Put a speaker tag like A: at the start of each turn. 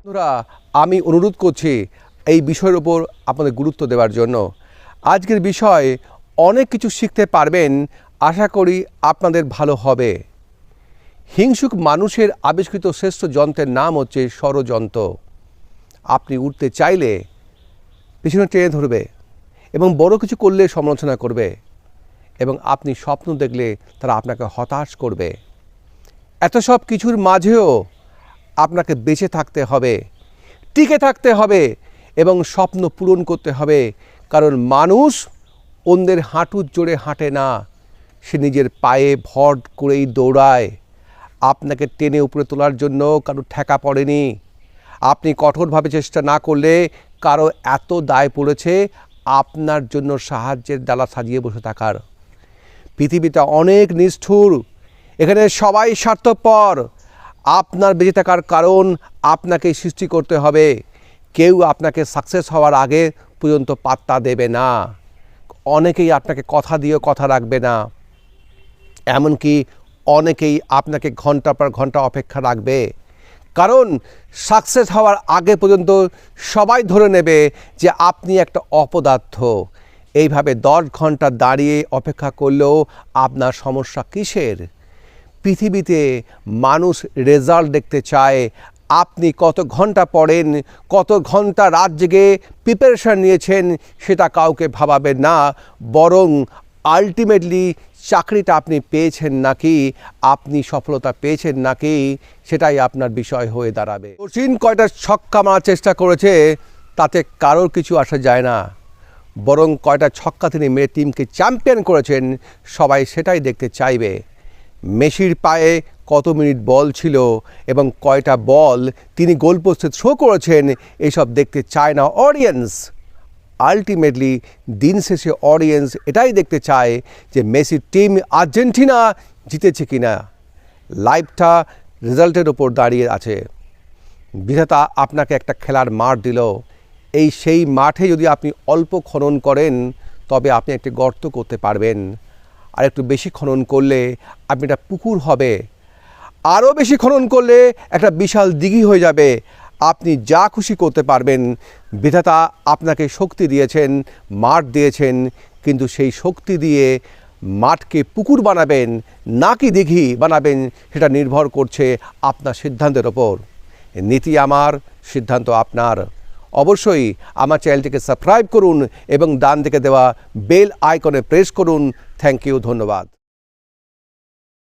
A: বন্ধুরা, আমি অনুরোধ করছি এই বিষয়ের উপর আপনাদের গুরুত্ব দেওয়ার জন্য। আজকের বিষয়, অনেক কিছু শিখতে পারবেন, আশা করি আপনাদের ভালো হবে। হিংসুক মানুষের আবিষ্কৃত শ্রেষ্ঠ যন্ত্রের নাম হচ্ছে ষড়যন্ত্র। আপনি উঠতে চাইলে পিছনে টেনে ধরবে এবং বড় কিছু করলে সমালোচনা করবে। এবং আপনি স্বপ্ন দেখলে তারা আপনাকে হতাশ করবে। এত সব কিছুর মাঝেও আপনাকে বেঁচে থাকতে হবে, টিকে থাকতে হবে এবং স্বপ্ন পূরণ করতে হবে। কারণ মানুষ অন্যের হাঁটুর জোরে হাঁটে না, সে নিজের পায়ে ভর করেই দৌড়ায়। আপনাকে টেনে উপরে তোলার জন্য কারও ঠেকা পড়েনি। আপনি কঠোরভাবে চেষ্টা না করলে কারও এত দায় পড়েছে, আপনার জন্য সাহায্যের ডালা সাজিয়ে বসে থাকার। পৃথিবীটা অনেক নিষ্ঠুর। এখানে সবাই স্বার্থপর। আপনার বেঁচে থাকার কারণ আপনাকে সৃষ্টি করতে হবে। কেউ আপনাকে সাকসেস হওয়ার আগে পর্যন্ত পাত্তা দেবে না। অনেকেই আপনাকে কথা দিয়ে কথা রাখবে না। এমনকি অনেকেই আপনাকে ঘণ্টা পর ঘণ্টা অপেক্ষা রাখবে। কারণ সাকসেস হওয়ার আগে পর্যন্ত সবাই ধরে নেবে যে আপনি একটা অপদার্থ। এইভাবে দশ ঘণ্টা দাঁড়িয়ে অপেক্ষা করলেও আপনার সমস্যা কিসের? পৃথিবীতে মানুষ রেজাল্ট দেখতে চায়, আপনি কত ঘণ্টা পড়েন, কত ঘণ্টা রাত জেগে প্রিপারেশান নিয়েছেন, সেটা কাউকে ভাবাবেন না, বরং আলটিমেটলি চাকরিটা আপনি পেয়েছেন নাকি, আপনি সফলতা পেয়েছেন নাকি, সেটাই আপনার বিষয় হয়ে দাঁড়াবে। সচিন কয়টা ছক্কা মারার চেষ্টা করেছে, তাতে কারোর কিছু আসা যায় না। বরং কয়টা ছক্কা তিনি মেরে টিমকে চ্যাম্পিয়ন করেছেন, সবাই সেটাই দেখতে চাইবে। মেসির পায়ে কত মিনিট বল ছিল এবং কয়টা বল তিনি গোলপোস্টে থ্রো করেছেন, এসব দেখতে চায় না অডিয়েন্স আলটিমেটলি দিন শেষে অডিয়েন্স এটাই দেখতে চায় যে মেসির টিম আর্জেন্টিনা জিতেছে কি না লাইফটা রেজাল্টের ওপর দাঁড়িয়ে আছে। বিধাতা, আপনাকে একটা খেলার মাঠ দিল। এই সেই মাঠে যদি আপনি অল্প খনন করেন, তবে আপনি একটি গর্ত করতে পারবেন। আর একটু বেশি খনন করলে আপনি একটা পুকুর হবে। আরও বেশি খনন করলে একটা বিশাল দিঘি হয়ে যাবে। আপনি যা খুশি করতে পারবেন। বিধাতা আপনাকে শক্তি দিয়েছেন, মাঠ দিয়েছেন, কিন্তু সেই শক্তি দিয়ে মাঠকে পুকুর বানাবেন, নাকি দিঘি বানাবেন, সেটা নির্ভর করছে আপনার সিদ্ধান্তের ওপর। নীতি আমার, সিদ্ধান্ত আপনার। অবশ্যই আমার চ্যানেলটিকে সাবস্ক্রাইব করুন এবং ডান দিকে দেওয়া বেল আইকনে প্রেস করুন। থ্যাংক ইউ, ধন্যবাদ।